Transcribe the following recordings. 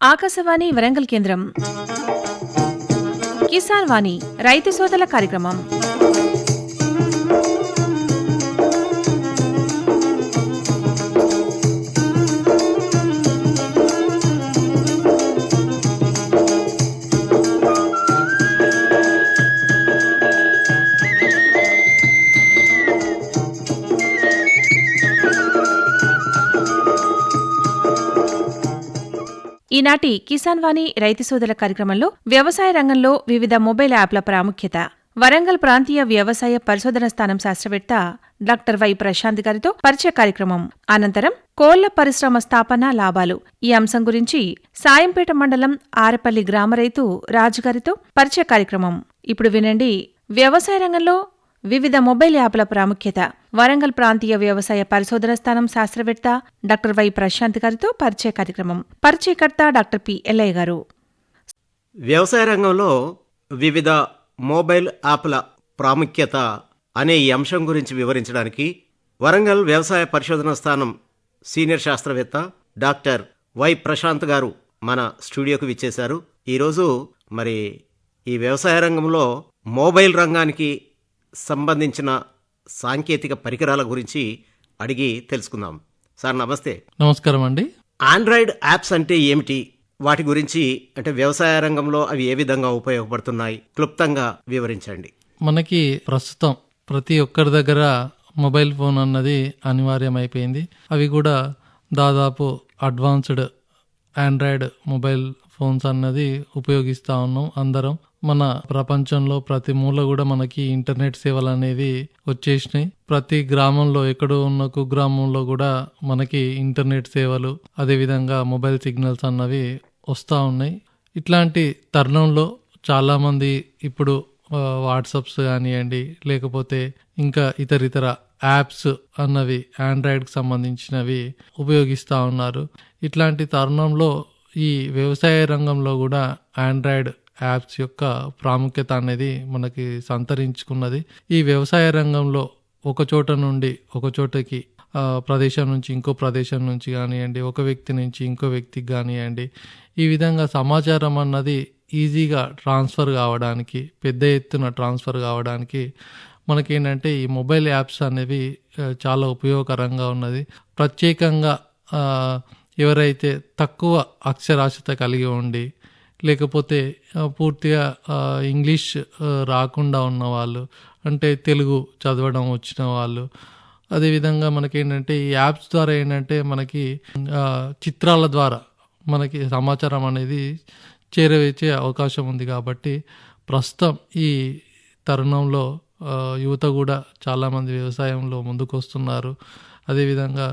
ఆకాశవాణి వరంగల్ కేంద్రం. కిసాన్ వాణి రైతు సోదల కార్యక్రమం. ఈనాటి కిసాన్ వాణి రైతు సోదల కార్యక్రమంలో వ్యవసాయ రంగంలో వివిధ మొబైల్ యాప్ల ప్రాముఖ్యత. వరంగల్ ప్రాంతీయ వ్యవసాయ పరిశోధన స్థానం శాస్త్రవేత్త డాక్టర్ వై ప్రశాంత్ గారితో పరిచయ కార్యక్రమం. అనంతరం కోళ్ళ పరిశ్రమ స్థాపన లాభాలు. ఈ అంశం గురించి సాయంపేట మండలం ఆరపల్లి గ్రామ రైతు రాజుగారితో పరిచయ కార్యక్రమం. ఇప్పుడు వినండి వ్యవసాయ రంగంలో వివిధ మొబైల్ యాప్ల ప్రాముఖ్యత. వరంగల్ ప్రాంతీయ వ్యవసాయ పరిశోధన స్థానం శాస్త్రవేత్త డాక్టర్ వై ప్రశాంత్ గారితో పరిచయ కార్యక్రమం. పరిచయకర్త డాక్టర్ పి ఎల్ఐ గారు. వ్యవసాయ రంగంలో వివిధ మొబైల్ యాప్ల ప్రాముఖ్యత అనే ఈ అంశం గురించి వివరించడానికి వరంగల్ వ్యవసాయ పరిశోధన స్థానం సీనియర్ శాస్త్రవేత్త డాక్టర్ వై ప్రశాంత్ గారు మన స్టూడియోకు విచ్చేశారు. ఈరోజు మరి ఈ వ్యవసాయ రంగంలో మొబైల్ రంగానికి సంబంధించిన సాంకేతిక పరికరాల గురించి అడిగి తెలుసుకుందాం. సార్ నమస్తే. నమస్కారం అండి. ఆండ్రాయిడ్ యాప్స్ అంటే ఏమిటి? వాటి గురించి అంటే వ్యవసాయ రంగంలో అవి ఏ విధంగా ఉపయోగపడుతున్నాయి? క్లుప్తంగా వివరించండి. మనకి ప్రస్తుతం ప్రతి ఒక్కరి దగ్గర మొబైల్ ఫోన్ అన్నది అనివార్యమైపోయింది. అవి కూడా దాదాపు అడ్వాన్స్డ్ ఆండ్రాయిడ్ మొబైల్ ఫోన్స్ అన్నది ఉపయోగిస్తూ ఉన్నాం అందరం. మన ప్రపంచంలో ప్రతి మూల కూడా మనకి ఇంటర్నెట్ సేవలు అనేవి వచ్చేసినాయి. ప్రతి గ్రామంలో ఎక్కడో ఉన్న కుగ్రామంలో కూడా మనకి ఇంటర్నెట్ సేవలు అదేవిధంగా మొబైల్ సిగ్నల్స్ అన్నవి వస్తూ ఉన్నాయి. ఇట్లాంటి తరుణంలో చాలామంది ఇప్పుడు వాట్సాప్స్ వాట్సప్స్ కానివ్వండి లేకపోతే ఇంకా ఇతర ఇతర యాప్స్ అన్నవి ఆండ్రాయిడ్కి సంబంధించినవి ఉపయోగిస్తూ ఉన్నారు. ఇట్లాంటి తరుణంలో ఈ వ్యవసాయ రంగంలో కూడా ఆండ్రాయిడ్ యాప్స్ యొక్క ప్రాముఖ్యత అనేది మనకి సంతరించుకున్నది. ఈ వ్యవసాయ రంగంలో ఒక చోట నుండి ఒక చోటకి ప్రదేశం నుంచి ఇంకో ప్రదేశం నుంచి కానివ్వండి ఒక వ్యక్తి నుంచి ఇంకో వ్యక్తికి కానివ్వండి ఈ విధంగా సమాచారం అన్నది ఈజీగా ట్రాన్స్ఫర్ కావడానికి పెద్ద ఎత్తున ట్రాన్స్ఫర్ కావడానికి మనకేంటంటే ఈ మొబైల్ యాప్స్ అనేవి చాలా ఉపయోగకరంగా ఉన్నది. ప్రత్యేకంగా ఎవరైతే తక్కువ అక్షరాస్యత కలిగి ఉండి లేకపోతే పూర్తిగా ఇంగ్లీష్ రాకుండా ఉన్న వాళ్ళు అంటే తెలుగు చదవడం వచ్చిన వాళ్ళు. అదేవిధంగా మనకేంటంటే ఈ యాప్స్ ద్వారా ఏంటంటే మనకి చిత్రాల ద్వారా మనకి సమాచారం అనేది చేరవేచే అవకాశం ఉంది కాబట్టి ప్రస్తుతం ఈ తరుణంలో యువత కూడా చాలామంది వ్యవసాయంలో ముందుకొస్తున్నారు. అదేవిధంగా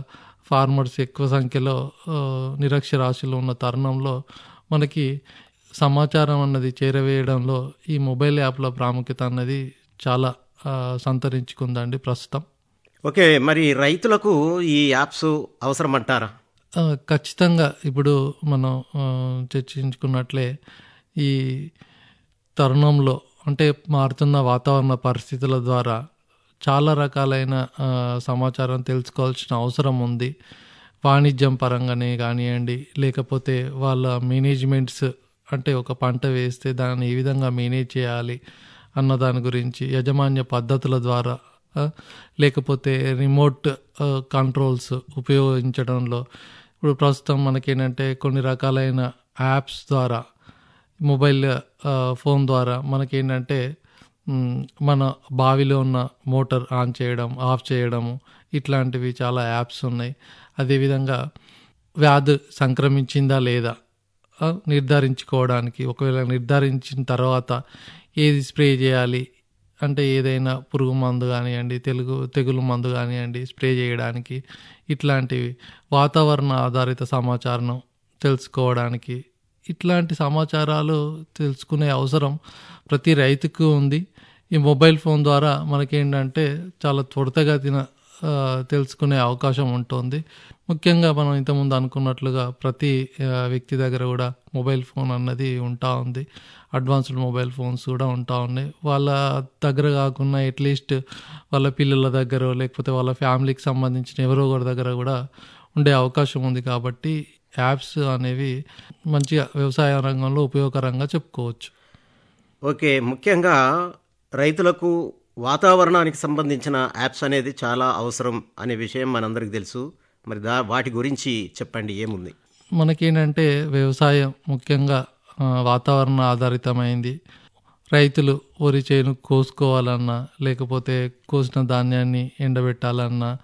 ఫార్మర్స్ ఎక్కువ సంఖ్యలో నిరక్షరాశులు ఉన్న తరుణంలో మనకి సమాచారం అన్నది చేరవేయడంలో ఈ మొబైల్ యాప్ల ప్రాముఖ్యత అన్నది చాలా సంతరించుకుందండి ప్రస్తుతం. ఓకే మరి రైతులకు ఈ యాప్స్ అవసరమంటారా? ఆ, ఖచ్చితంగా ఇప్పుడు మనం చర్చించుకున్నట్లే ఈ తరుణంలో అంటే మారుతున్న వాతావరణ పరిస్థితుల ద్వారా చాలా రకాలైన సమాచారం తెలుసుకోవాల్సిన అవసరం ఉంది. వాణిజ్యం పరంగానే కానివ్వండి లేకపోతే వాళ్ళ మేనేజ్మెంట్స్ అంటే ఒక పంట వేస్తే దాన్ని ఏ విధంగా మేనేజ్ చేయాలి అన్న దాని గురించి యాజమాన్య పద్ధతుల ద్వారా లేకపోతే రిమోట్ కంట్రోల్స్ ఉపయోగించడంలో. ఇప్పుడు ప్రస్తుతం మనకేంటంటే కొన్ని రకాలైన యాప్స్ ద్వారా మొబైల్ ఫోన్ ద్వారా మనకేంటంటే మన బావిలో ఉన్న మోటార్ ఆన్ చేయడం ఆఫ్ చేయడము ఇట్లాంటివి చాలా యాప్స్ ఉన్నాయి. అదేవిధంగా వ్యాధి సంక్రమించిందా లేదా నిర్ధారించుకోవడానికి ఒకవేళ నిర్ధారించిన తర్వాత ఏది స్ప్రే చేయాలి? అంటే ఏదైనా పురుగు మందు కానివ్వండి తెలుగు తెగులు మందు కానివ్వండి స్ప్రే చేయడానికి ఇట్లాంటివి. వాతావరణ ఆధారిత సమాచారం తెలుసుకోవడానికి ఇట్లాంటి సమాచారాలు తెలుసుకునే అవసరం ప్రతి రైతుకు ఉంది. ఈ మొబైల్ ఫోన్ ద్వారా మనకేంటంటే చాలా త్వరితగతిన తెలుసుకునే అవకాశం ఉంటుంది. ముఖ్యంగా మనం ఇంతకుముందు అనుకున్నట్లుగా ప్రతి వ్యక్తి దగ్గర కూడా మొబైల్ ఫోన్ అన్నది ఉంటా ఉంది. అడ్వాన్స్డ్ మొబైల్ ఫోన్స్ కూడా ఉంటా ఉన్నాయి. వాళ్ళ దగ్గర కాకుండా అట్లీస్ట్ వాళ్ళ పిల్లల దగ్గర లేకపోతే వాళ్ళ ఫ్యామిలీకి సంబంధించిన ఎవరో ఒకరి దగ్గర కూడా ఉండే అవకాశం ఉంది కాబట్టి యాప్స్ అనేవి మంచిగా వ్యవసాయ రంగంలో ఉపయోగకరంగా చెప్పుకోవచ్చు. ఓకే. ముఖ్యంగా రైతులకు వాతావరణానికి సంబంధించిన యాప్స్ అనేది చాలా అవసరం అనే విషయం మనందరికి తెలుసు. మరి దా వాటి గురించి చెప్పండి ఏముంది? మనకేంటంటే వ్యవసాయం ముఖ్యంగా వాతావరణ ఆధారితమైంది. రైతులు వరి చేను కోసుకోవాలన్నా లేకపోతే కోసిన ధాన్యాన్ని ఎండబెట్టాలన్నా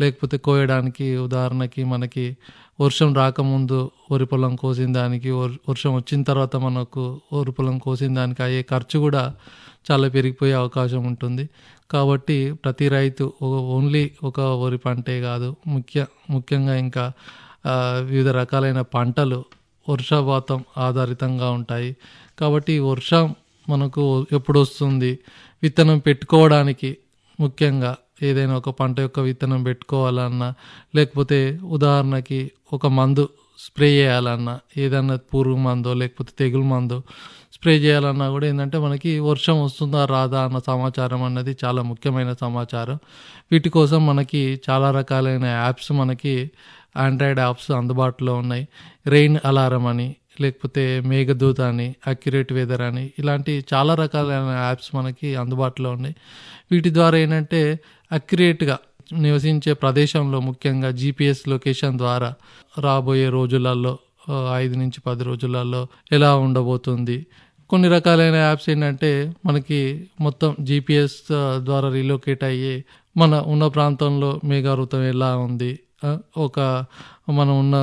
లేకపోతే కోయడానికి ఉదాహరణకి మనకి వర్షం రాకముందు వరి పొలం కోసిన దానికి వర్- వర్షం వచ్చిన తర్వాత మనకు వరి పొలం కోసిన దానికి అయ్యే ఖర్చు కూడా చాలా పెరిగిపోయే అవకాశం ఉంటుంది. కాబట్టి ప్రతి రైతు ఓన్లీ ఒక వరి పంటే కాదు ముఖ్య ముఖ్యంగా ఇంకా వివిధ రకాలైన పంటలు వర్షపాతం ఆధారితంగా ఉంటాయి. కాబట్టి వర్షం మనకు ఎప్పుడు వస్తుంది? విత్తనం పెట్టుకోవడానికి ముఖ్యంగా ఏదైనా ఒక పంట యొక్క విత్తనం పెట్టుకోవాలన్నా లేకపోతే ఉదాహరణకి ఒక మందు స్ప్రే చేయాలన్నా ఏదన్నా పురుగు మందో లేకపోతే తెగులు మందో స్ప్రే చేయాలన్నా కూడా ఏంటంటే మనకి వర్షం వస్తుందా రాదా అన్న సమాచారం అన్నది చాలా ముఖ్యమైన సమాచారం. వీటి కోసం మనకి చాలా రకాలైన యాప్స్ మనకి ఆండ్రాయిడ్ యాప్స్ అందుబాటులో ఉన్నాయి. రెయిన్ అలారం అని లేకపోతే మేఘదూత అని అక్యురేట్ వెదర్ అని ఇలాంటి చాలా రకాలైన యాప్స్ మనకి అందుబాటులో ఉన్నాయి. వీటి ద్వారా ఏంటంటే అక్యురేట్గా నివసించే ప్రదేశంలో ముఖ్యంగా జీపీఎస్ లొకేషన్ ద్వారా రాబోయే రోజులలో ఐదు నుంచి పది రోజులలో ఎలా ఉండబోతుంది కొన్ని రకాలైన యాప్స్ ఏంటంటే మనకి మొత్తం జీపీఎస్ ద్వారా రీలొకేట్ అయ్యి మన ఉన్న ప్రాంతంలో మేఘావృతం ఎలా ఉంది ఒక మనం ఉన్న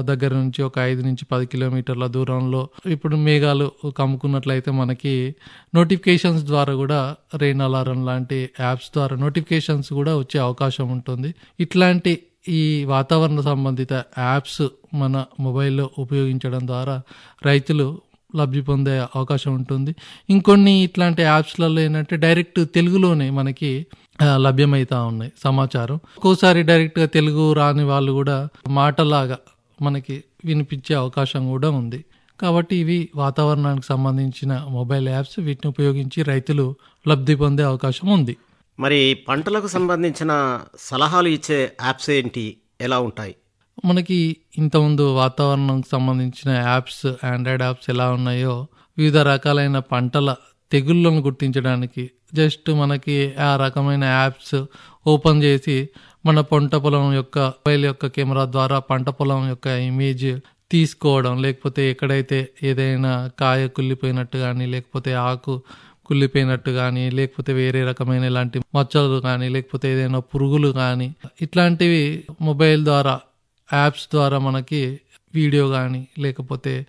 దగ్గర నుంచి ఒక ఐదు నుంచి పది కిలోమీటర్ల దూరంలో ఇప్పుడు మేఘాలు కమ్ముకున్నట్లయితే మనకి నోటిఫికేషన్స్ ద్వారా కూడా రెయిన్ అలారం లాంటి యాప్స్ ద్వారా నోటిఫికేషన్స్ కూడా వచ్చే అవకాశం ఉంటుంది. ఇట్లాంటి ఈ వాతావరణ సంబంధిత యాప్స్ మన మొబైల్లో ఉపయోగించడం ద్వారా రైతులు లబ్ధి పొందే అవకాశం ఉంటుంది. ఇంకొన్ని ఇట్లాంటి యాప్స్లలో ఏంటంటే డైరెక్ట్ తెలుగులోనే మనకి లభ్యమవుతూ లభ్యమవుతా ఉన్నాయి సమాచారం. ఒక్కోసారి డైరెక్ట్గా తెలుగు రాని వాళ్ళు కూడా మాటలాగా మనకి వినిపించే అవకాశం కూడా ఉంది. కాబట్టి ఇవి వాతావరణానికి సంబంధించిన మొబైల్ యాప్స్ వీటిని ఉపయోగించి రైతులు లబ్ధి పొందే అవకాశం ఉంది. మరి పంటలకు సంబంధించిన సలహాలు ఇచ్చే యాప్స్ ఏంటి? ఎలా ఉంటాయి? మనకి ఇంతకుముందు వాతావరణంకి సంబంధించిన యాప్స్ ఆండ్రాయిడ్ యాప్స్ ఎలా ఉన్నాయో వివిధ రకాలైన పంటల తెగుళ్ళను గుర్తించడానికి జస్ట్ మనకి ఆ రకమైన యాప్స్ ఓపెన్ చేసి మన పంట పొలం యొక్క మొబైల్ యొక్క కెమెరా ద్వారా పంట పొలం యొక్క ఇమేజ్ తీసుకోవడం లేకపోతే ఎక్కడైతే ఏదైనా కాయ కుళ్ళిపోయినట్టు కానీ లేకపోతే ఆకు కుళ్ళిపోయినట్టు కానీ లేకపోతే వేరే రకమైన ఇలాంటి మచ్చలు కానీ లేకపోతే ఏదైనా పురుగులు కానీ ఇట్లాంటివి మొబైల్ ద్వారా యాప్స్ ద్వారా మనకి వీడియో కానీ లేకపోతే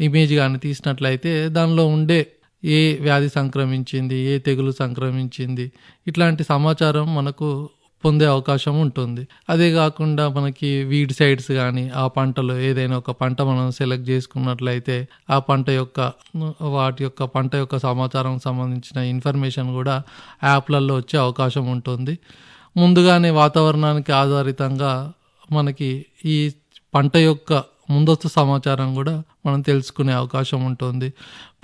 ఇమేజ్ కానీ తీసినట్లయితే దానిలో ఉండే ఏ వ్యాధి సంక్రమించింది ఏ తెగులు సంక్రమించింది ఇట్లాంటి సమాచారం మనకు పొందే అవకాశం ఉంటుంది. అదే కాకుండా మనకి వీడ్ సైడ్స్ కానీ ఆ పంటలో ఏదైనా ఒక పంట మనం సెలెక్ట్ చేసుకున్నట్లయితే ఆ పంట యొక్క వాటి యొక్క పంట యొక్క సమాచారం సంబంధించిన ఇన్ఫర్మేషన్ కూడా యాప్లలో వచ్చే అవకాశం ఉంటుంది. ముందుగానే వాతావరణానికి ఆధారితంగా మనకి ఈ పంట యొక్క ముందస్తు సమాచారం కూడా మనం తెలుసుకునే అవకాశం ఉంటుంది.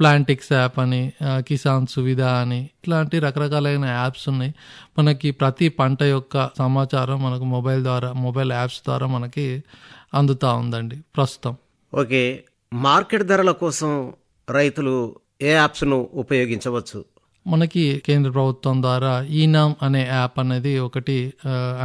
ప్లాంటిక్స్ యాప్ అని కిసాన్ సువిధ అని ఇట్లాంటి రకరకాలైన యాప్స్ ఉన్నాయి. మనకి ప్రతి పంట యొక్క సమాచారం మనకు మొబైల్ ద్వారా మొబైల్ యాప్స్ ద్వారా మనకి అందుతూ ఉందండి ప్రస్తుతం. ఓకే. మార్కెట్ ధరల కోసం రైతులు ఏ యాప్స్ను ఉపయోగించవచ్చు? మనకి కేంద్ర ప్రభుత్వం ద్వారా ఈనామ్ అనే యాప్ అనేది ఒకటి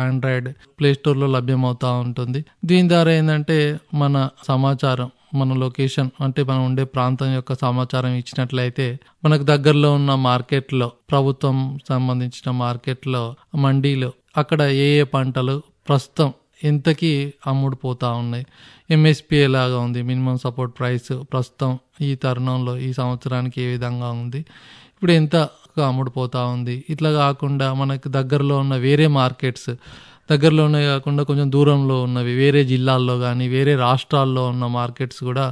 ఆండ్రాయిడ్ ప్లేస్టోర్లో లభ్యమవుతూ ఉంటుంది. దీని ద్వారా ఏంటంటే మన సమాచారం మన లొకేషన్ అంటే మనం ఉండే ప్రాంతం యొక్క సమాచారం ఇచ్చినట్లయితే మనకు దగ్గరలో ఉన్న మార్కెట్లో ప్రభుత్వం సంబంధించిన మార్కెట్లో మండీలో అక్కడ ఏ ఏ పంటలు ప్రస్తుతం ఎంతకి అమ్ముడుపోతూ ఉన్నాయి. ఎంఎస్పి ఎలాగా ఉంది. మినిమం సపోర్ట్ ప్రైస్ ప్రస్తుతం ఈ తరుణంలో ఈ సంవత్సరానికి ఏ విధంగా ఉంది. ఇప్పుడు ఎంత అమ్ముడుపోతూ ఉంది? ఇట్లా కాకుండా మనకు దగ్గరలో ఉన్న వేరే మార్కెట్స్ దగ్గరలోనే కాకుండా కొంచెం దూరంలో ఉన్నవి వేరే జిల్లాల్లో కానీ వేరే రాష్ట్రాల్లో ఉన్న మార్కెట్స్ కూడా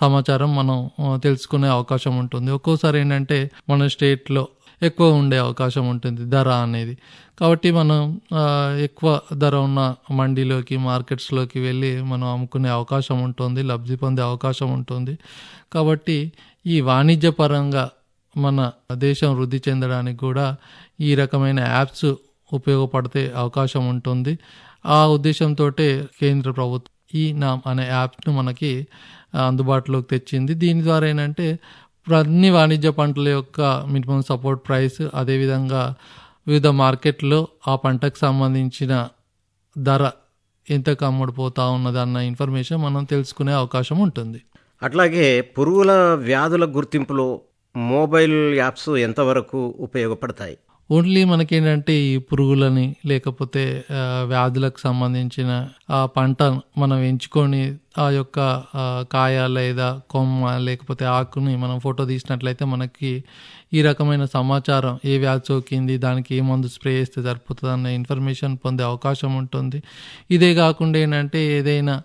సమాచారం మనం తెలుసుకునే అవకాశం ఉంటుంది. ఒక్కోసారి ఏంటంటే మన స్టేట్లో ఎక్కువ ఉండే అవకాశం ఉంటుంది ధర అనేది. కాబట్టి మనం ఎక్కువ ధర ఉన్న మండీలోకి మార్కెట్స్లోకి వెళ్ళి మనం అమ్ముకునే అవకాశం ఉంటుంది లబ్ధి పొందే అవకాశం ఉంటుంది. కాబట్టి ఈ వాణిజ్యపరంగా మన దేశం వృద్ధి చెందడానికి కూడా ఈ రకమైన యాప్స్ ఉపయోగపడితే అవకాశం ఉంటుంది. ఆ ఉద్దేశంతో కేంద్ర ప్రభుత్వం ఈ నామ్ అనే యాప్ను మనకి అందుబాటులోకి తెచ్చింది. దీని ద్వారా ఏంటంటే అన్ని వాణిజ్య పంటల యొక్క మినిమం సపోర్ట్ ప్రైస్ అదేవిధంగా వివిధ మార్కెట్లో ఆ పంటకు సంబంధించిన ధర ఎంతకు అమ్ముడుపోతా ఉన్నది అన్న ఇన్ఫర్మేషన్ మనం తెలుసుకునే అవకాశం ఉంటుంది. అట్లాగే పురుగుల వ్యాధుల గుర్తింపులో మొబైల్ యాప్స్ ఎంతవరకు ఉపయోగపడతాయి? ఓన్లీ మనకేంటంటే ఈ పురుగులని లేకపోతే వ్యాధులకు సంబంధించిన ఆ పంట మనం ఎంచుకొని ఆ యొక్క కాయ లేదా కొమ్మ లేకపోతే ఆకుని మనం ఫోటో తీసినట్లయితే మనకి ఈ రకమైన సమాచారం ఏ వ్యాధి సోకింది దానికి ఏ మందు స్ప్రే చేస్తే సరిపోతుంది అనే ఇన్ఫర్మేషన్ పొందే అవకాశం ఉంటుంది. ఇదే కాకుండా ఏంటంటే ఏదైనా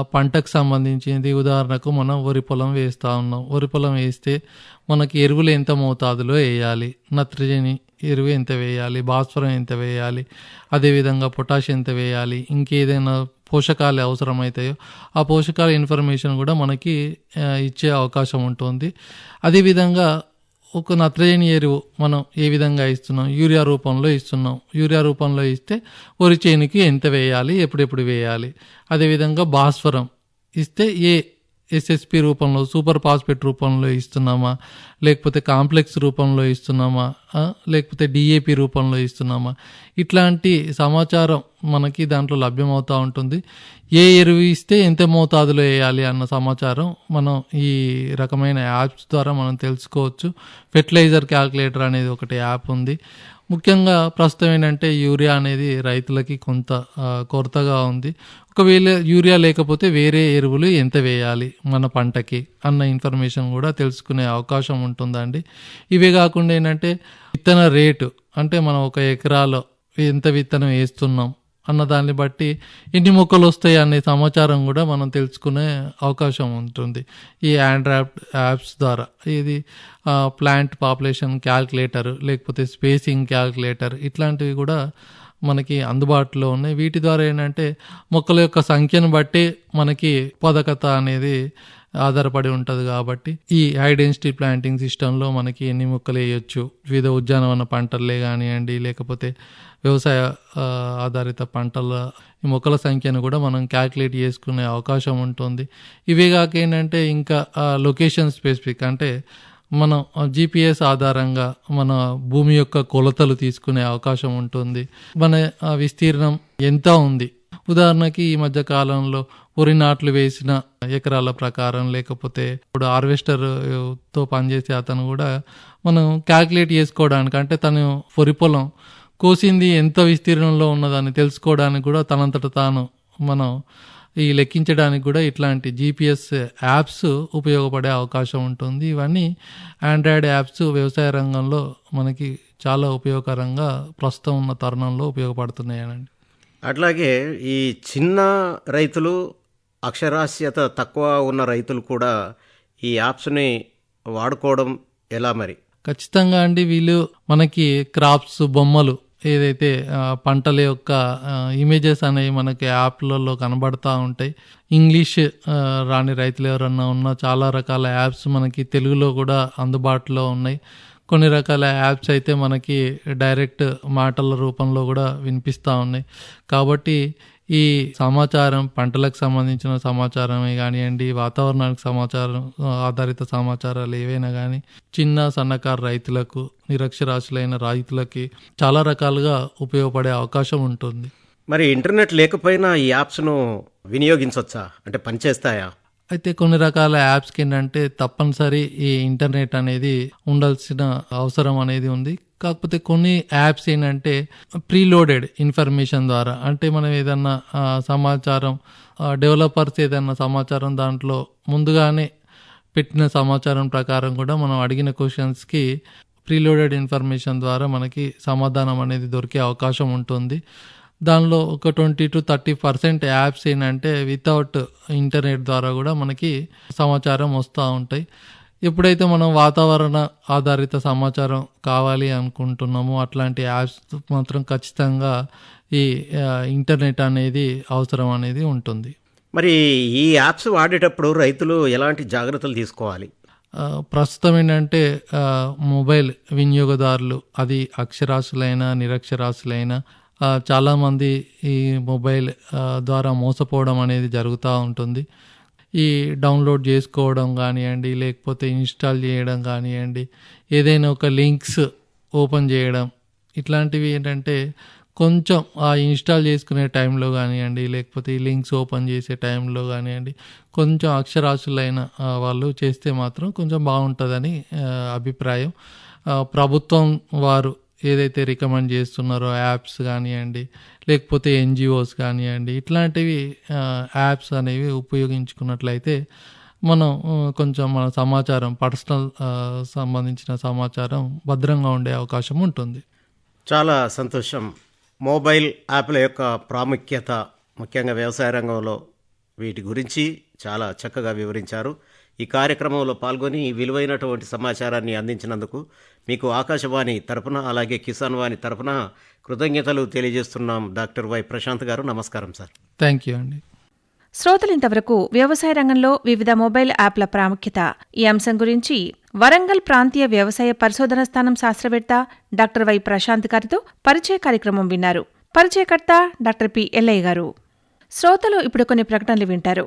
పంటకు సంబంధించింది. ఉదాహరణకు మనం వరి పొలం వేస్తూ ఉన్నాం. వరి పొలం వేస్తే మనకి ఎరువులు ఎంత మోతాదులో వేయాలి? నత్రజని ఎరువు ఎంత వేయాలి? భాస్వరం ఎంత వేయాలి? అదేవిధంగా పొటాష్ ఎంత వేయాలి? ఇంకేదైనా పోషకాలు అవసరమవుతాయో ఆ పోషకాల ఇన్ఫర్మేషన్ కూడా మనకి ఇచ్చే అవకాశం ఉంటుంది. అదేవిధంగా ఒక నత్రజని ఎరువు మనం ఏ విధంగా ఇస్తున్నాం? యూరియా రూపంలో ఇస్తున్నాం. యూరియా రూపంలో ఇస్తే వరి చేనుకి ఎంత వేయాలి? ఎప్పుడెప్పుడు వేయాలి? అదేవిధంగా భాస్వరం ఇస్తే ఏ ఎస్ఎస్పి రూపంలో సూపర్ ఫాస్ఫేట్ రూపంలో ఇస్తున్నామా? లేకపోతే కాంప్లెక్స్ రూపంలో ఇస్తున్నామా? లేకపోతే డిఏపి రూపంలో ఇస్తున్నామా? ఇట్లాంటి సమాచారం మనకి దాంట్లో లభ్యమవుతూ ఉంటుంది. ఏ ఎరువు ఇస్తే ఎంత మోతాదులో వేయాలి అన్న సమాచారం మనం ఈ రకమైన యాప్స్ ద్వారా మనం తెలుసుకోవచ్చు. ఫెర్టిలైజర్ క్యాల్కులేటర్ అనేది ఒకటి యాప్ ఉంది. ముఖ్యంగా ప్రస్తుతం ఏంటంటే యూరియా అనేది రైతులకి కొంత కొరతగా ఉంది. ఒకవేళ యూరియా లేకపోతే వేరే ఎరువులు ఎంత వేయాలి మన పంటకి అన్న ఇన్ఫర్మేషన్ కూడా తెలుసుకునే అవకాశం ఉంటుందండి ఇవే కాకుండా ఏంటంటే విత్తన రేటు అంటే మనం ఒక ఎకరాలో ఎంత విత్తనం వేస్తున్నాం అన్న దాన్ని బట్టి ఎన్ని మొక్కలు వస్తాయి అనే సమాచారం కూడా మనం తెలుసుకునే అవకాశం ఉంటుంది. ఈ ఆండ్రాయిడ్ యాప్స్ ద్వారా ఇది ప్లాంట్ పాపులేషన్ క్యాల్కులేటర్ లేకపోతే స్పేసింగ్ క్యాల్కులేటర్ ఇట్లాంటివి కూడా మనకి అందుబాటులో ఉన్నాయి. వీటి ద్వారా ఏంటంటే మొక్కల యొక్క సంఖ్యను బట్టి మనకి ఉత్పాదకత అనేది ఆధారపడి ఉంటుంది కాబట్టి ఈ హై డెన్సిటీ ప్లాంటింగ్ సిస్టంలో మనకి ఎన్ని మొక్కలు వేయొచ్చు వివిధ ఉద్యానవన పంటలే కానివ్వండి లేకపోతే వ్యవసాయ ఆధారిత పంటల ఈ మొక్కల సంఖ్యను కూడా మనం క్యాల్కులేట్ చేసుకునే అవకాశం ఉంటుంది. ఇవే కాక ఏంటంటే ఇంకా లొకేషన్ స్పెసిఫిక్ అంటే మనం జీపీఎస్ ఆధారంగా మన భూమి యొక్క కొలతలు తీసుకునే అవకాశం ఉంటుంది. మన విస్తీర్ణం ఎంత ఉంది? ఉదాహరణకి ఈ మధ్య కాలంలో వరి నాట్లు వేసిన ఎకరాల ప్రకారం లేకపోతే ఇప్పుడు హార్వెస్టర్తో పనిచేసే అతను కూడా మనం క్యాల్కులేట్ చేసుకోవడానికి అంటే తను వరి పొలం కోసింది ఎంత విస్తీర్ణంలో ఉన్నదని తెలుసుకోవడానికి కూడా తనంతట తాను మనం ఈ లెక్కించడానికి కూడా ఇట్లాంటి జీపీఎస్ యాప్స్ ఉపయోగపడే అవకాశం ఉంటుంది. ఇవన్నీ ఆండ్రాయిడ్ యాప్స్ వ్యవసాయ రంగంలో మనకి చాలా ఉపయోగకరంగా ప్రస్తుతం ఉన్న తరుణంలో ఉపయోగపడుతున్నాయనండి. అట్లాగే ఈ చిన్న రైతులు అక్షరాస్యత తక్కువ ఉన్న రైతులు కూడా ఈ యాప్స్ని వాడుకోవడం ఎలా మరి? ఖచ్చితంగా అండి వీళ్ళు మనకి క్రాప్స్ బొమ్మలు ఏదైతే పంటల యొక్క ఇమేజెస్ అనేవి మనకి యాప్లలో కనబడతా ఉంటాయి. ఇంగ్లీష్ రాని రైతులు ఎవరన్నా ఉన్నా చాలా రకాల యాప్స్ మనకి తెలుగులో కూడా అందుబాటులో ఉన్నాయి. కొన్ని రకాల యాప్స్ అయితే మనకి డైరెక్ట్ మాటల రూపంలో కూడా వినిపిస్తూ ఉన్నాయి. కాబట్టి ఈ సమాచారం పంటలకు సంబంధించిన సమాచారమే కానివ్వండి వాతావరణానికి సమాచారం ఆధారిత సమాచారాలు ఏవైనా కానీ చిన్న సన్నకారు రైతులకు నిరక్షరాస్యులైన రైతులకి చాలా రకాలుగా ఉపయోగపడే అవకాశం ఉంటుంది. మరి ఇంటర్నెట్ లేకపోయినా ఈ యాప్స్ను వినియోగించవచ్చా అంటే పనిచేస్తాయా? అయితే కొన్ని రకాల యాప్స్కి ఏంటంటే తప్పనిసరి ఈ ఇంటర్నెట్ అనేది ఉండాల్సిన అవసరం అనేది ఉంది. కాకపోతే కొన్ని యాప్స్ ఏంటంటే ప్రీలోడెడ్ ఇన్ఫర్మేషన్ ద్వారా అంటే మనం ఏదన్నా సమాచారం డెవలపర్స్ ఏదన్నా సమాచారం దాంట్లో ముందుగానే పెట్టిన సమాచారం ప్రకారం కూడా మనం అడిగిన క్వశ్చన్స్కి ప్రీలోడెడ్ ఇన్ఫర్మేషన్ ద్వారా మనకి సమాధానం అనేది దొరికే అవకాశం ఉంటుంది. దానిలో ఒక twenty to thirty percent apps ఏంటంటే వితౌట్ ఇంటర్నెట్ ద్వారా కూడా మనకి సమాచారం వస్తూ ఉంటాయి. ఎప్పుడైతే మనం వాతావరణ ఆధారిత సమాచారం కావాలి అనుకుంటున్నామో అట్లాంటి యాప్స్ మాత్రం ఖచ్చితంగా ఈ ఇంటర్నెట్ అనేది అవసరం అనేది ఉంటుంది. మరి ఈ యాప్స్ వాడేటప్పుడు రైతులు ఎలాంటి జాగ్రత్తలు తీసుకోవాలి? ప్రస్తుతం ఏంటంటే మొబైల్ వినియోగదారులు అది అక్షరాస్యులైన నిరక్షరాస్యులైన చాలామంది ఈ మొబైల్ ద్వారా మోసపోవడం అనేది జరుగుతూ ఉంటుంది. ఈ డౌన్లోడ్ చేసుకోవడం కానివ్వండి లేకపోతే ఇన్స్టాల్ చేయడం కానివ్వండి ఏదైనా ఒక లింక్స్ ఓపెన్ చేయడం ఇట్లాంటివి ఏంటంటే కొంచెం ఆ ఇన్స్టాల్ చేసుకునే టైంలో కానివ్వండి లేకపోతే ఈ లింక్స్ ఓపెన్ చేసే టైంలో కానివ్వండి కొంచెం అక్షరాస్యులైన వాళ్ళు చేస్తే మాత్రం కొంచెం బాగుంటుందని అభిప్రాయం. ప్రభుత్వం వారు ఏదైతే రికమెండ్ చేస్తున్నారో యాప్స్ కానివ్వండి లేకపోతే ఎన్జిఓస్ కానివ్వండి ఇట్లాంటివి యాప్స్ అనేవి ఉపయోగించుకున్నట్లయితే మనం కొంచెం మన సమాచారం పర్సనల్ సంబంధించిన సమాచారం భద్రంగా ఉండే అవకాశం ఉంటుంది. చాలా సంతోషం. మొబైల్ యాప్ల యొక్క ప్రాముఖ్యత ముఖ్యంగా వ్యవసాయ రంగంలో వీటి గురించి చాలా చక్కగా వివరించారు. ఈ కార్యక్రమంలో పాల్గొని ఈ విలువైనటువంటి సమాచారాన్ని అందించినందుకు మీకు ఆకాశవాణి తరపున అలాగే కిసాన్ వాణి తరపున కృతజ్ఞతలు తెలియజేస్తున్నాం డాక్టర్ వై ప్రశాంత్ గారు. నమస్కారం సార్. థ్యాంక్ యూ అండి. శ్రోతలింతవరకు వ్యవసాయ రంగంలో వివిధ మొబైల్ యాప్ల ప్రాముఖ్యత ఈ అంశం గురించి వరంగల్ ప్రాంతీయ వ్యవసాయ పరిశోధన స్థానం శాస్త్రవేత్త డాక్టర్ వై ప్రశాంత్ గారితో పరిచయ కార్యక్రమం విన్నారు. పరిచయకర్త డాక్టర్ పి ఎల్లయ్య గారు. శ్రోతలు ఇప్పుడు కొన్ని ప్రకటనలు వింటారు.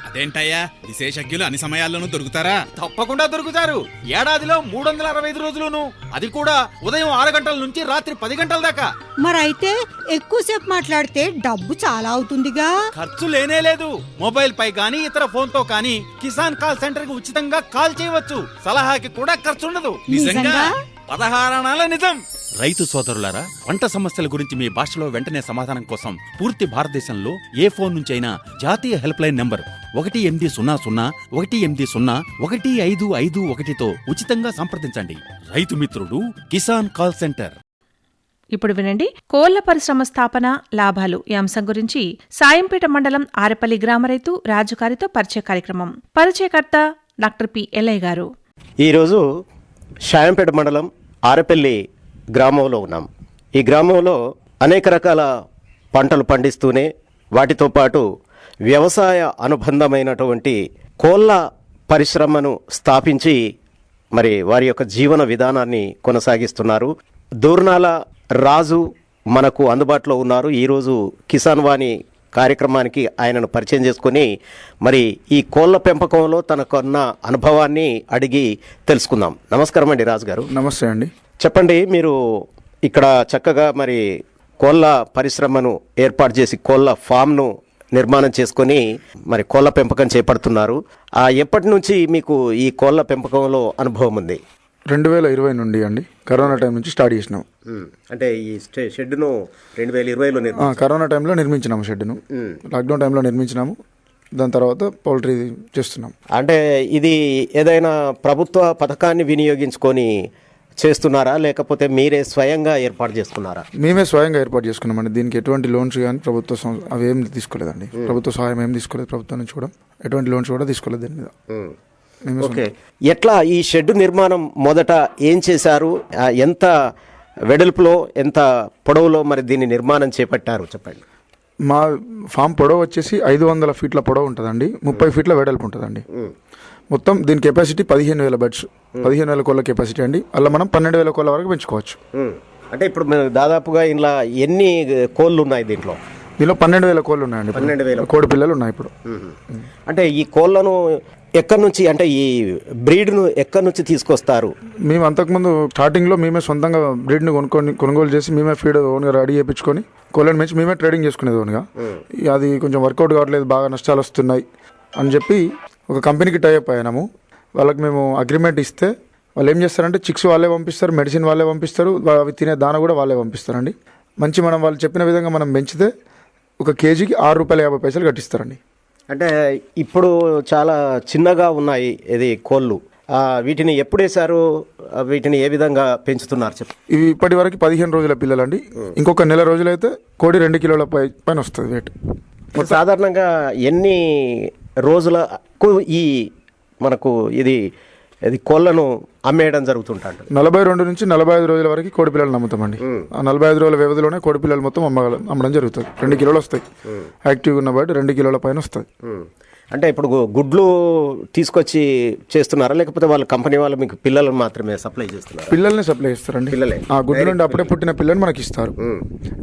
అదేంటయ్యా? విశేషజ్ఞులు అన్ని సమయాల్లోనూ దొరుకుతారా? తప్పకుండా దొరుకుతారు. ఏడాదిలో మూడు వందల అరవై ఐదు రోజులును. అది కూడా ఉదయం ఆరు గంటల నుంచి రాత్రి పది గంటల దాకా. మరైతే ఎక్కువసేపు మాట్లాడితే డబ్బు చాలా అవుతుందిగా. ఖర్చు లేనే లేదు. మొబైల్ పై గానీ ఇతర ఫోన్తో కానీ కిసాన్ కాల్ సెంటర్కి ఉచితంగా కాల్ చేయవచ్చు. సలహాకి కూడా ఖర్చు ఉండదు నిజంగా? పదహారణాల నిజం. రైతు సోదరులారా పంట సమస్యల గురించి మీ భాషలో వెంటనే సమాధానం కోసం పూర్తి భారతదేశంలో ఏ ఫోన్ నుంచి అయినా జాతీయ హెల్ప్ లైన్ నంబర్ ఒకటి ఎనిమిది సున్నా సున్నా ఒకటి ఎనిమిది సున్నా ఒకటి ఐదు ఐదు ఒకటితో ఉచితంగా సంప్రదించండి. రైతు మిత్రుడు కిసాన్ కాల్ సెంటర్. ఇప్పుడు వినండి. కోళ్ళ పరిశ్రమ స్థాపన లాభాలు. ఈ అంశం గురించి సాయంపేట మండలం ఆరెపల్లి గ్రామ రైతు రాజుగారితో పరిచయ కార్యక్రమం. పరిచయకర్త డాక్టర్ పి ఎల్లయ్య గారు. ఈరోజు షాయంపేట మండలం ఆరపల్లి గ్రామంలో ఉన్నాం. ఈ గ్రామంలో అనేక రకాల పంటలు పండిస్తూనే వాటితో పాటు వ్యవసాయ అనుబంధమైనటువంటి కోళ్ళ పరిశ్రమను స్థాపించి మరి వారి యొక్క జీవన విధానాన్ని కొనసాగిస్తున్నారు. దూర్నాల రాజు మనకు అందుబాటులో ఉన్నారు. ఈరోజు కిసాన్ వాణి కార్యక్రమానికి ఆయనను పరిచయం చేసుకొని మరి ఈ కోళ్ళ పెంపకంలో తనకున్న అనుభవాన్ని అడిగి తెలుసుకుందాం. నమస్కారం అండి రాజు గారు నమస్తే అండి. చెప్పండి మీరు ఇక్కడ చక్కగా మరి కోళ్ళ పరిశ్రమను ఏర్పాటు చేసి కోళ్ళ ఫామ్ను నిర్మాణం చేసుకొని మరి కోళ్ళ పెంపకం చేపడుతున్నారు. ఆ ఎప్పటి నుంచి మీకు ఈ కోళ్ళ పెంపకంలో అనుభవం ఉంది? రెండు వేల ఇరవై నుండి అండి. కరోనా టైం నుంచి స్టార్ట్ చేసినాం. అంటే ఈ షెడ్ను రెండు వేల ఇరవైలో కరోనా టైంలో నిర్మించినాము షెడ్ను లాక్డౌన్ టైంలో నిర్మించినాము. దాని తర్వాత పౌల్ట్రీ చేస్తున్నాం. అంటే ఇది ఏదైనా ప్రభుత్వ పథకాన్ని వినియోగించుకొని చేస్తున్నారా? లేకపోతే మీరే స్వయంగా ఏర్పాటు చేసుకున్నారా? మేమే స్వయంగా ఏర్పాటు చేసుకున్నామండి. దీనికి ఎటువంటి లోన్స్ కానీ ప్రభుత్వ అవి ఏం తీసుకోలేదండి ప్రభుత్వ సహాయం ఏం తీసుకోలేదు ప్రభుత్వం నుంచి కూడా. ఎటువంటి లోన్స్ కూడా తీసుకోలేదు దీని మీద. ఓకే. ఎట్లా ఈ షెడ్ నిర్మాణం మొదట ఏం చేశారు? ఎంత వెడల్పులో ఎంత పొడవులో మరి దీన్ని నిర్మాణం చేపట్టారు? చెప్పండి. మా ఫామ్ పొడవు వచ్చేసి ఐదు వందల ఫీట్ల పొడవు ఉంటుందండి. ముప్పై ఫీట్ల వెడల్పు ఉంటుందండి. మొత్తం దీని కెపాసిటీ పదిహేను వేల బెడ్స్. పదిహేను వేల కోళ్ళ కెపాసిటీ అండి. అలా మనం పన్నెండు వేల కోళ్ళ వరకు పెంచుకోవచ్చు. అంటే ఇప్పుడు దాదాపుగా ఇలా ఎన్ని కోళ్ళు ఉన్నాయి దీంట్లో? దీనిలో పన్నెండు వేల కోళ్ళు ఉన్నాయండి. పన్నెండు వేల కోడి పిల్లలు ఉన్నాయి ఇప్పుడు. అంటే ఈ కోళ్ళను ఎక్కడి నుంచి అంటే ఈ బ్రీడ్ను ఎక్కడి నుంచి తీసుకొస్తారు? మేము అంతకుముందు స్టార్టింగ్లో మేమే సొంతంగా బ్రీడ్ని కొనుక్కొని కొనుగోలు చేసి మేమే ఫీడ్ ఓన్గా రెడీ చేయించుకొని కోళ్ళని పెంచి మేమే ట్రేడింగ్ చేసుకునేది ఓన్గా. అది కొంచెం వర్కౌట్ కావట్లేదు బాగా నష్టాలు వస్తున్నాయి అని చెప్పి ఒక కంపెనీకి టైప్ అయినాము. వాళ్ళకి మేము అగ్రిమెంట్ ఇస్తే వాళ్ళు ఏం చేస్తారంటే చిక్స్ వాళ్ళే పంపిస్తారు మెడిసిన్ వాళ్ళే పంపిస్తారు అవి తినే దాన కూడా వాళ్ళే పంపిస్తారండి. మంచి మనం వాళ్ళు చెప్పిన విధంగా మనం పెంచితే ఒక కేజీకి ఆరు రూపాయల యాభై పైసలు కట్టిస్తారండి. అంటే ఇప్పుడు చాలా చిన్నగా ఉన్నాయి ఇది కోళ్ళు. వీటిని ఎప్పుడు వేశారు ఆ, వీటిని ఏ విధంగా పెంచుతున్నారు చెప్పు. ఇవి ఇప్పటి వరకు పదిహేను రోజుల పిల్లలండి. ఇంకొక నెల రోజులైతే కోడి రెండు కిలోల పై పైన వస్తుంది వెయిట్ సాధారణంగా ఎన్ని రోజులకు ఈ మనకు ఇది ఇది కోళ్ళను అమ్మేయడం జరుగుతుంటాడు నలభై రెండు నుంచి నలభై ఐదు రోజుల వరకు కోడి పిల్లలు నమ్ముతామండి ఆ నలభై ఐదు రోజుల వ్యవధిలోనే కోడి పిల్లలు మొత్తం అమ్మగల అమ్మడం జరుగుతుంది. రెండు కిలోలు వస్తాయి. యాక్టివ్గా ఉన్న బట్టి రెండు కిలోల పైన వస్తుంది అంటే ఇప్పుడు గుడ్లు తీసుకొచ్చి చేస్తున్నారా? లేకపోతే వాళ్ళ కంపెనీ వాళ్ళు మీకు పిల్లలను మాత్రమే సప్లై చేస్తున్నారు? పిల్లల్ని సప్లై చేస్తారండి. పిల్లలే. ఆ గుడ్డు నుండి అప్పుడే పుట్టిన పిల్లని మనకి ఇస్తారు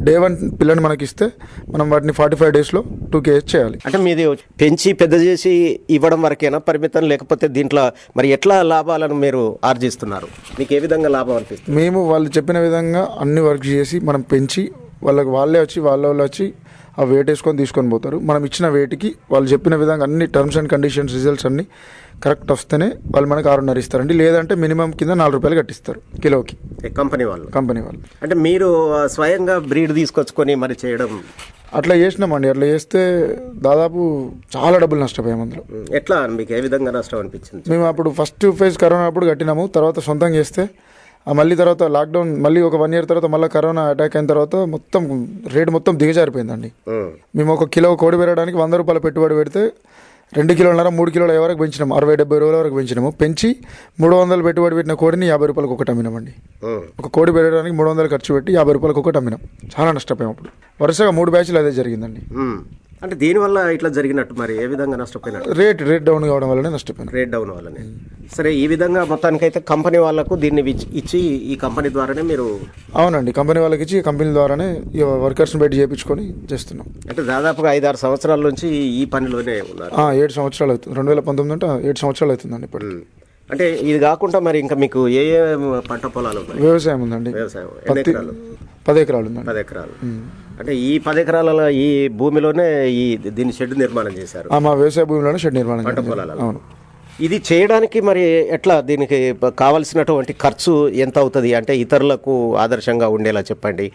డే వన్ పిల్లని మనకి ఇస్తే మనం వాటిని ఫార్టీ ఫైవ్ డేస్లో టూ కేజెస్ చేయాలి. అంటే మీది పెంచి పెద్ద చేసి ఇవ్వడం వరకేనా పరిమితం? లేకపోతే దీంట్లో మరి ఎట్లా లాభాలను మీరు ఆర్జిస్తున్నారు? మీకు ఏ విధంగా లాభం అనిపిస్తుంది? మేము వాళ్ళు చెప్పిన విధంగా అన్ని వర్క్ చేసి మనం పెంచి వాళ్ళకి వాళ్ళే వచ్చి వాళ్ళ వాళ్ళు వచ్చి ఆ వెయిట్ వేసుకొని తీసుకొని పోతారు. మనం ఇచ్చిన వెయిట్కి వాళ్ళు చెప్పిన విధంగా అన్ని టర్మ్స్ అండ్ కండిషన్స్ రిజల్ట్స్ అన్ని కరెక్ట్ వస్తేనే వాళ్ళు మనకు ఆరున్నర ఇస్తారండి. లేదంటే మినిమం కింద నాలుగు రూపాయలు కట్టిస్తారు కిలోకి. కంపెనీ వాళ్ళు? కంపెనీ వాళ్ళు. అంటే మీరు స్వయంగా బ్రీడ్ తీసుకొచ్చుకొని మరి చేయడం? అట్లా చేసినామండి. అట్లా చేస్తే దాదాపు చాలా డబ్బులు నష్టపోయాం అందులో. ఎట్లా మీకు ఏ విధంగా నష్టం అనిపించింది? మేము అప్పుడు ఫస్ట్ ఫేజ్ కరోనా అప్పుడు కట్టినాము. తర్వాత సొంతంగా చేస్తే మళ్ళీ తర్వాత లాక్డౌన్ మళ్ళీ ఒక వన్ ఇయర్ తర్వాత మళ్ళీ కరోనా అటాక్ అయిన తర్వాత మొత్తం రేటు మొత్తం దిగజారిపోయిందండి. మేము ఒక కిలో కోడి పెరగడానికి వంద రూపాయల పెట్టుబడి పెడితే రెండు కిలోలన్నర మూడు కిలోల వరకు పెంచినాము. అరవై డెబ్బై రోజుల వరకు పెంచినాము. పెంచి మూడు వందలు పెట్టుబడి పెట్టిన కోడిని యాభై రూపాయలకు ఒకటి అమ్మినామండి. ఒక కోడి పెరగడానికి మూడు వందలు ఖర్చు పెట్టి యాభై రూపాయలకు ఒకటి అమ్మినాం. చాలా నష్టపోయాం అప్పుడు. వరుసగా మూడు బ్యాచ్లు అదే జరిగిందండి. అంటే దీనివల్ల ఇట్లా జరిగినట్టు మరి ఏ విధంగా నష్టపోయినట్టు? రేట్ రేట్ డౌన్ కావడం వల్లనే నష్టపోయినాం. రేట్ డౌన్ వల్లనే. సరే ఈ విధంగా మొత్తానికైతే కంపెనీ వాళ్ళకు దీన్ని ఇచ్చి- ఈ కంపెనీ ద్వారానే మీరు అవునండి కంపెనీ వాళ్ళకి ఇచ్చి కంపెనీ ద్వారానే వర్కర్స్ని పెట్టి చేయించుకొని చేస్తున్నాం. అంటే దాదాపుగా ఐదారు సంవత్సరాల నుంచి ఈ పనిలోనే ఉన్నారు. ఆ, ఏడు సంవత్సరాలు అవుతుంది రెండు వేల పంతొమ్మిది అంటే ఏడు సంవత్సరాలు అవుతుందండి ఇప్పుడు. అంటే ఇది కాకుండా మరి ఇంకా మీకు ఏ ఏ పంట పొలాలు ఉన్నాయి? వ్యవసాయం ఉందండి. వ్యవసాయం. పత్తి ఎకరాలు? పది ఎకరాలు ఉందండి. పది ఎకరాలు. అంటే ఈ పది ఎకరాల ఈ భూమిలోనే ఈ దీని షెడ్ నిర్మాణం చేశారు. ఆ, మా వ్యవసాయ భూమిలోనే షెడ్ నిర్మాణం. అవును. ఇది చేయడానికి మరి ఎట్లా దీనికి కావలసినటువంటి ఖర్చు ఎంత అవుతుంది? అంటే ఇతరులకు ఆదర్శంగా ఉండేలా చెప్పండి.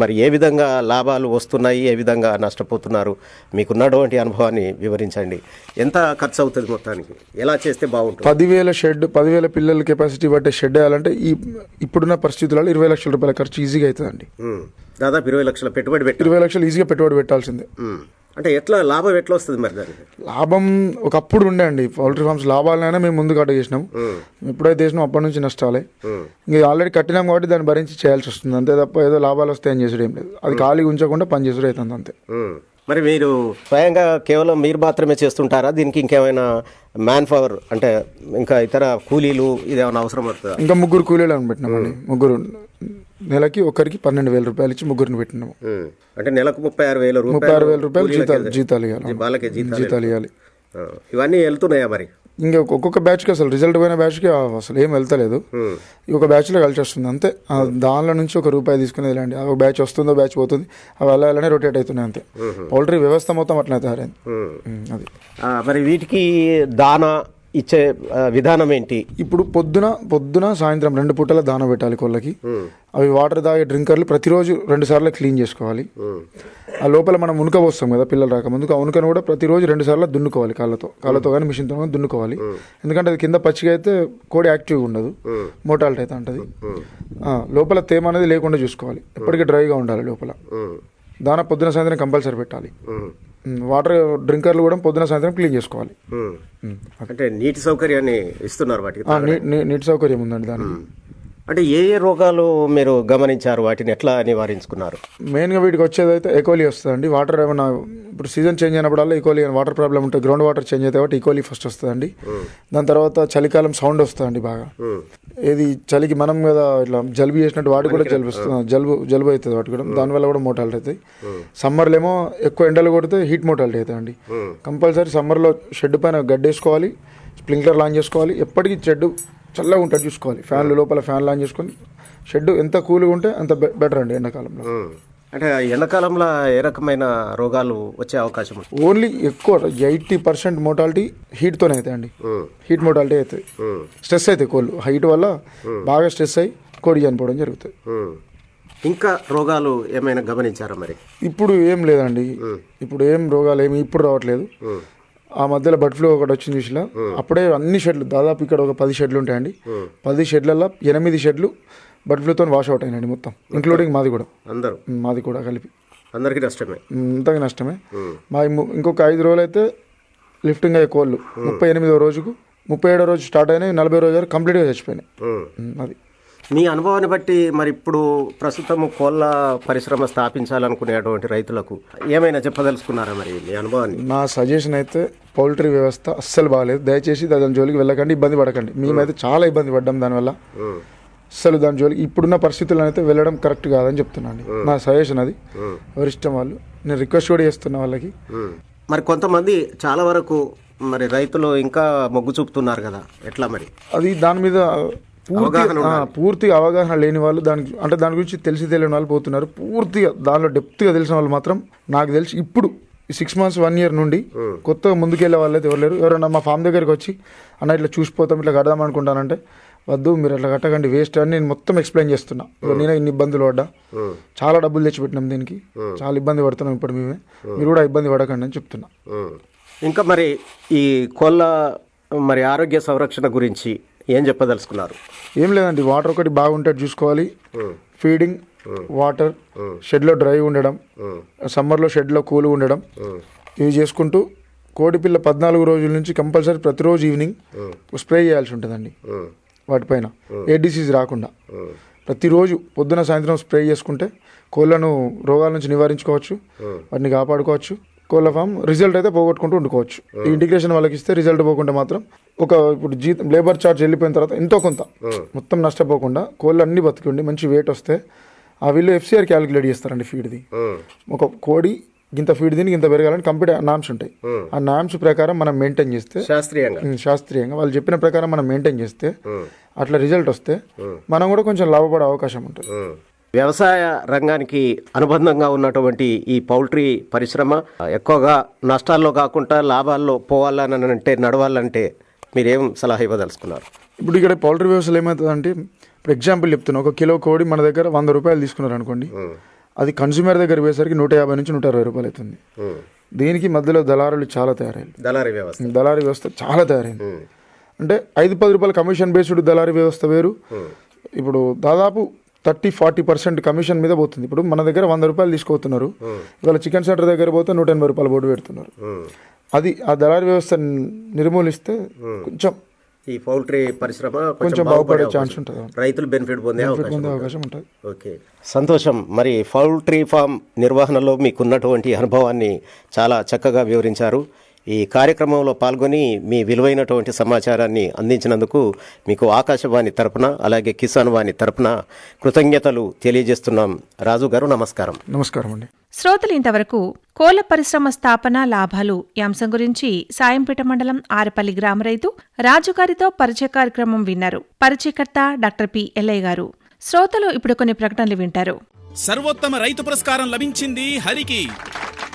మరి ఏ విధంగా లాభాలు వస్తున్నాయి? ఏ విధంగా నష్టపోతున్నారు? మీకున్నటువంటి అనుభవాన్ని వివరించండి. ఎంత ఖర్చు అవుతుంది మొత్తానికి? ఎలా చేస్తే బాగుంటుంది? పదివేల షెడ్ పదివేల పిల్లల కెపాసిటీ బట్టే షెడ్ వేయాలంటే ఈ ఇప్పుడున్న పరిస్థితులలో ఇరవై లక్షల రూపాయల ఖర్చు ఈజీగా అవుతుందండి. దాదాపు ఇరవై లక్షల పెట్టుబడి పెట్టి ఇరవై లక్షలు ఈజీగా పెట్టుబడి పెట్టాల్సిందే. అంటే ఎట్లా లాభం ఎట్లా వస్తుంది మరి దానికి? లాభం ఒకప్పుడు ఉండే అండి. పౌల్ట్రీ ఫార్మ్స్ లాభాలైనా మేము ముందు కట్ట చేసినాం. ఎప్పుడైతే చేసినాం అప్పటి నుంచి నష్టాలే. ఇంకా ఆల్రెడీ కట్టినాం కాబట్టి దాన్ని భరించి చేయాల్సి వస్తుంది. అంతే తప్ప ఏదో లాభాలు వస్తాయని చేసుడు ఏం లేదు. అది ఖాళీ ఉంచకుండా పని చేసుడు అవుతుంది అంతే. మరి మీరు స్వయంగా కేవలం మీరు మాత్రమే చేస్తుంటారా? దీనికి ఇంకేమైనా మ్యాన్ పవర్ అంటే ఇంకా ఇతర కూలీలు ఇదేమైనా అవసరం పడుతుందా? ఇంకా ముగ్గురు కూలీలను పెట్టినామండి. ముగ్గురు నెలకి ఒక్కరికి పన్నెండు వేల రూపాయలు ఇచ్చి ముగ్గురిని పెట్టినాము. అంటే నెలకు ముప్పై ఆరు వేల ముప్పై ఆరు వేల రూపాయలు జీతాలు జీతాలు ఇవ్వాలి. వాళ్ళకే జీతాలు జీతాలు ఇవ్వాలి. ఇవన్నీ వెళ్తున్నాయా మరి? ఇంకా ఒక్కొక్క బ్యాచ్కి అసలు రిజల్ట్ పోయిన బ్యాచ్కి అసలు ఏం వెళ్తలేదు. ఈ ఒక బ్యాచ్లో కలిసి వస్తుంది అంతే. దానిలో నుంచి ఒక రూపాయి తీసుకునేది ఇలాంటి ఒక బ్యాచ్ వస్తుందో బ్యాచ్ పోతుంది. అవి అలా అలానే రొటేట్ అవుతున్నాయి అంతే. పౌల్ట్రీ వ్యవస్థ మొత్తం అట్లా తయారైంది. అది. మరి వీటికి దానా ఇచ్చే విధానం ఏంటి? ఇప్పుడు పొద్దున పొద్దున సాయంత్రం రెండు పూటల దాన పెట్టాలి కోళ్ళకి. అవి వాటర్ తాగే డ్రింకర్లు ప్రతిరోజు రెండు సార్లు క్లీన్ చేసుకోవాలి. ఆ లోపల మనం ఉనుక పోస్తాం కదా పిల్లలు రాకముందుకు ఆ ఉనుకను కూడా ప్రతిరోజు రెండు సార్లు దున్నుకోవాలి కాళ్ళతో. కాళ్ళతో కానీ మిషన్తో కానీ దున్నుకోవాలి. ఎందుకంటే అది కింద పచ్చిగా అయితే కోడి యాక్టివ్గా ఉండదు. మోటాలిటీ అయితే ఉంటుంది. లోపల తేమ అనేది లేకుండా చూసుకోవాలి. ఎప్పటికీ డ్రైగా ఉండాలి లోపల. దాన పొద్దున సాయంత్రం కంపల్సరీ పెట్టాలి. వాటర్ డ్రింకర్లు కూడా పొద్దున సాయంత్రం క్లీన్ చేసుకోవాలి. అంటే నీటి సౌకర్యాన్ని ఇస్తున్నారు వాటికి నీటి సౌకర్యం ఉందండి దానికి. అంటే ఏ ఏ రోగాలు మీరు గమనించారు? వాటిని ఎట్లా నివారించుకున్నారు? మెయిన్గా వీటికి వచ్చేది అయితే ఎకోలీ వస్తుందండి. వాటర్ ఏమైనా ఇప్పుడు సీజన్ చేంజ్ అయినప్పుడల్లా ఈకోలీ వాటర్ ప్రాబ్లం ఉంటుంది గ్రౌండ్ వాటర్ చేంజ్ అయితే కాబట్టి ఈకోలీ ఫస్ట్ వస్తుందండి. దాని తర్వాత చలికాలం సౌండ్ వస్తుందండి బాగా. ఏది చలికి మనం మీద ఇట్లా జలుబు చేసినట్టు వాటి కూడా జలుబు వస్తుంది. జలుబు జలుబు అవుతుంది వాటి కూడా. దానివల్ల కూడా మోటాలిటీ అవుతాయి. సమ్మర్లో ఏమో ఎక్కువ ఎండలు కొడితే హీట్ మోటాలిటీ అవుతాయండి కంపల్సరీ సమ్మర్లో షెడ్ పైన గడ్డేసుకోవాలి స్ప్రింక్లర్ లాంచ్ చేసుకోవాలి. ఎప్పటికీ షెడ్ చల్లగా ఉంటుంది చూసుకోవాలి. ఫ్యాన్లు లోపల ఫ్యాన్ లాంచ్ చేసుకొని షెడ్ ఎంత కూల్గా ఉంటే అంత బెటర్ అండి ఎండాకాలంలో. అంటే ఎండాకాలంలో ఏ రకమైన రోగాలు వచ్చే అవకాశం ఓన్లీ ఎక్కువ ఎయిటీ పర్సెంట్ మోటాలిటీ హీట్తోనే అవుతాయండి హీట్ మోటాలిటీ అవుతాయి ఉమ్, స్ట్రెస్ అవుతాయి కోళ్ళు. హైట్ వల్ల బాగా స్ట్రెస్ అయ్యి కోడి చనిపోవడం జరుగుతుంది. ఇంకా రోగాలు ఏమైనా గమనించారా మరి? ఇప్పుడు ఏం లేదండి. ఇప్పుడు ఏం రోగాలు ఏమి ఇప్పుడు రావట్లేదు. ఆ మధ్యలో బర్డ్ ఫ్లూ ఒకటి వచ్చింది చూసిలా అప్పుడే అన్ని షెడ్లు దాదాపు ఇక్కడ ఒక పది షెడ్లు ఉంటాయండి. పది షెడ్లలో ఎనిమిది షెడ్లు బర్డ్ ఫ్లూతో వాష్ అవుట్ అయినండి మొత్తం ఇంక్లూడింగ్ మాది కూడా. అందరూ. మాది కూడా కలిపి. అందరికీ నష్టమే. అంతగా నష్టమే. మా ఇంకొక ఐదు రోజులు అయితే లిఫ్టింగ్ అయ్యే కోళ్ళు. ముప్పై ఎనిమిదో రోజుకు ముప్పై ఏడో రోజు స్టార్ట్ అయినాయి నలభై రోజు వరకు కంప్లీట్గా చచ్చిపోయినాయి. అది. మీ అనుభవాన్ని బట్టి మరి ఇప్పుడు ప్రస్తుతం కోళ్ళ పరిశ్రమ స్థాపించాలనుకునేటువంటి రైతులకు ఏమైనా చెప్పదలుచుకున్నారా మరి మీ అనుభవాన్ని? నా సజెషన్ అయితే పౌల్ట్రీ వ్యవస్థ అస్సలు బాగాలేదు. దయచేసి దాని జోలికి వెళ్ళకండి ఇబ్బంది పడకండి. మేమైతే చాలా ఇబ్బంది పడ్డాం దానివల్ల. ఉమ్. అస్సలు దాని జోలికి ఇప్పుడున్న పరిస్థితుల్లో అయితే వెళ్ళడం కరెక్ట్ కాదని చెప్తున్నాను. నా సజెషన్ అది. ఎవరిష్టం వాళ్ళు. నేను రిక్వెస్ట్ కూడా చేస్తున్నా వాళ్ళకి. మరి కొంతమంది చాలా వరకు మరి రైతులు ఇంకా మొగ్గు చూపుతున్నారు కదా. ఎట్లా మరి? అది దాని మీద పూర్తి పూర్తిగా అవగాహన లేని వాళ్ళు దానికి అంటే దాని గురించి తెలిసి తెలియని వాళ్ళు పోతున్నారు. పూర్తిగా దానిలో డెప్త్గా తెలిసిన వాళ్ళు మాత్రం నాకు తెలిసి ఇప్పుడు సిక్స్ మంత్స్ వన్ ఇయర్ నుండి కొత్తగా ముందుకెళ్ళే వాళ్ళు అయితే ఎవరు లేరు. ఎవరైనా మా ఫామ్ దగ్గరికి వచ్చి అన్న ఇట్లా చూసిపోతాం ఇట్లా కడదాం అనుకుంటానంటే వద్దు మీరు అట్లా కట్టకండి వేస్ట్ అని నేను మొత్తం ఎక్స్ప్లెయిన్ చేస్తున్నా. నేనే ఇన్ని ఇబ్బందులు పడ్డా. చాలా డబ్బులు తెచ్చిపెట్టినాం దీనికి. చాలా ఇబ్బంది పడుతున్నాం ఇప్పుడు మేమే. మీరు కూడా ఇబ్బంది పడకండి అని చెప్తున్నా. ఇంకా మరి ఈ కోళ్ళ మరి ఆరోగ్య సంరక్షణ గురించి ఏం చెప్పదలుచుకున్నారు? ఏం లేదండి వాటర్ ఒకటి బాగుంటే చూసుకోవాలి. ఫీడింగ్ వాటర్ షెడ్లో డ్రై ఉండడం సమ్మర్లో షెడ్లో కూల్ ఉండడం ఇవి చేసుకుంటూ కోడి పిల్ల పద్నాలుగు రోజుల నుంచి కంపల్సరీ ప్రతిరోజు ఈవినింగ్ స్ప్రే చేయాల్సి ఉంటుందండి. వాటిపైన ఏ డిసీజ్ రాకుండా. ప్రతిరోజు పొద్దున సాయంత్రం స్ప్రే చేసుకుంటే కోళ్ళను రోగాల నుంచి నివారించుకోవచ్చు వాటిని కాపాడుకోవచ్చు. కోళ్ళ ఫామ్ రిజల్ట్ అయితే పోగొట్టుకుంటూ ఉండుకోవచ్చు. ఈ ఇంటిగ్రేషన్ వాళ్ళకి ఇస్తే రిజల్ట్ పోకుండా మాత్రం ఒక ఇప్పుడు జీతం లేబర్ చార్జ్ వెళ్ళిపోయిన తర్వాత ఎంతో కొంత మొత్తం నష్టపోకుండా కోళ్ళు అన్ని బతికి ఉండి మంచి వెయిట్ వస్తే ఆ వీళ్ళు ఎఫ్సిఆర్ క్యాలిక్యులేట్ చేస్తారండి ఫీడ్ది. ఒక కోడి ఇంత ఫీడ్ దీనికి ఇంత పెరగాలని కంప్లీట్ నామ్స్ ఉంటాయి. ఆ. నామ్స్ ప్రకారం మనం మెయింటైన్ చేస్తే శాస్త్రీయంగా. శాస్త్రీయంగా. వాళ్ళు చెప్పిన ప్రకారం మనం మెయింటైన్ చేస్తే అట్లా రిజల్ట్ వస్తే మనం కూడా కొంచెం లాభపడే అవకాశం ఉంటుంది. వ్యవసాయ రంగానికి అనుబంధంగా ఉన్నటువంటి ఈ పౌల్ట్రీ పరిశ్రమ ఎక్కువగా నష్టాల్లో కాకుండా లాభాల్లో పోవాలని అంటే నడవాలంటే మీరేం సలహా ఇవ్వదలుచుకున్నారు? ఇప్పుడు ఇక్కడ పౌల్ట్రీ వ్యవస్థలో ఏమవుతుందంటే ఇప్పుడు ఎగ్జాంపుల్ చెప్తున్నా ఒక కిలో కోడి మన దగ్గర వంద రూపాయలు తీసుకున్నారు అనుకోండి అది కన్స్యూమర్ దగ్గర పోయేసరికి నూట యాభై నుంచి నూట అరవై రూపాయలు అవుతుంది. దీనికి మధ్యలో దళారులు చాలా తయారయ్యారు దళారీ వ్యవస్థ. దళారీ వ్యవస్థ చాలా తయారైంది. అంటే ఐదు పది రూపాయల కమిషన్ బేస్డ్ దళారీ వ్యవస్థ వేరు. ఇప్పుడు దాదాపు థర్టీ ఫార్టీ పర్సెంట్ కమిషన్ మీద పోతుంది. ఇప్పుడు మన దగ్గర వంద రూపాయలు తీసుకోతున్నారు. ఇవాళ చికెన్ సెంటర్ దగ్గర పోతే నూట ఎనభై రూపాయలు బోర్డు పెడుతున్నారు. అది ఆ దళారీ వ్యవస్థ నిర్మూలిస్తే కొంచెం ఈ పౌల్ట్రీ పరిశ్రమ కొంచెం బాగుపడే. ఛాన్స్ ఉంటుంది. రైతులు బెనిఫిట్ పొందే అవకాశం పొందే ఉంటుంది. అవకాశం ఉంటుంది. ఓకే. సంతోషం. మరి పౌల్ట్రీ ఫామ్ నిర్వహణలో మీకున్నటువంటి అనుభవాన్ని చాలా చక్కగా వివరించారు. ఈ కార్యక్రమంలో పాల్గొని మీ విలువైనటువంటి సమాచారాన్ని అందించినందుకు మీకు ఆకాశవాణి తరపున అలాగే కిసాన్ వాణి తరపున కృతజ్ఞతలు తెలియజేస్తున్నాం. రాజు గారు నమస్కారం. నమస్కారం అండి. శ్రోతలు ఇంతవరకు కోళ్ళ పరిశ్రమ స్థాపన లాభాలు ఈ అంశం గురించి సాయంపేట మండలం ఆరపల్లి గ్రామ రైతు రాజుగారితో పరిచయ కార్యక్రమం విన్నారు. పరిచయకర్త డాక్టర్ పి ఎల్లయ్య గారు. శ్రోతలు ఇప్పుడు కొన్ని ప్రకటనలు వింటారు. సర్వోత్తమ రైతు పురస్కారం లభించింది హరికి.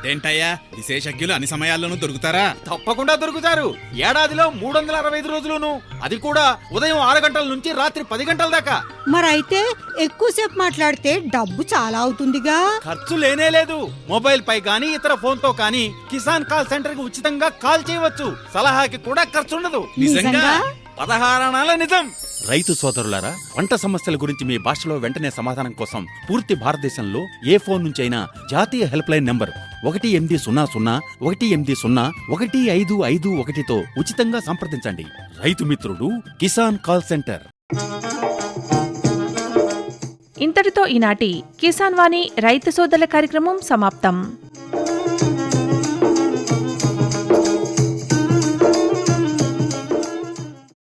అదేంటయ్యా? విశేషజ్ఞులు అన్ని సమయాల్లోనూ దొరుకుతారా? తప్పకుండా దొరుకుతారు. ఏడాదిలో మూడు వందల అరవై ఐదు రోజులును. అది కూడా ఉదయం ఆరు గంటల నుంచి రాత్రి పది గంటల దాకా. మరైతే ఎక్కువసేపు మాట్లాడితే డబ్బు చాలా అవుతుందిగా. ఖర్చు లేనే లేదు. మొబైల్ పై గానీ ఇతర ఫోన్తో కానీ కిసాన్ కాల్ సెంటర్కి ఉచితంగా కాల్ చేయవచ్చు. సలహాకి కూడా ఖర్చు ఉండదు నిజంగా? పదహారణాల నిజం. రైతు సోదరులారా పంట సమస్యల గురించి మీ భాషలో వెంటనే సమాధానం కోసం పూర్తి భారతదేశంలో ఏ ఫోన్ నుంచి అయినా జాతీయ హెల్ప్ లైన్ నంబర్ ఒకటి ఎనిమిది సున్నా సున్నా ఒకటి ఎనిమిది సున్నా ఒకటి ఐదు ఐదు ఒకటితో ఉచితంగా సంప్రదించండి. రైతు మిత్రుడు కిసాన్ కాల్ సెంటర్. ఇంతటితో ఈనాటి కిసాన్ వాణి రైతు సోదరుల కార్యక్రమం సమాప్తం.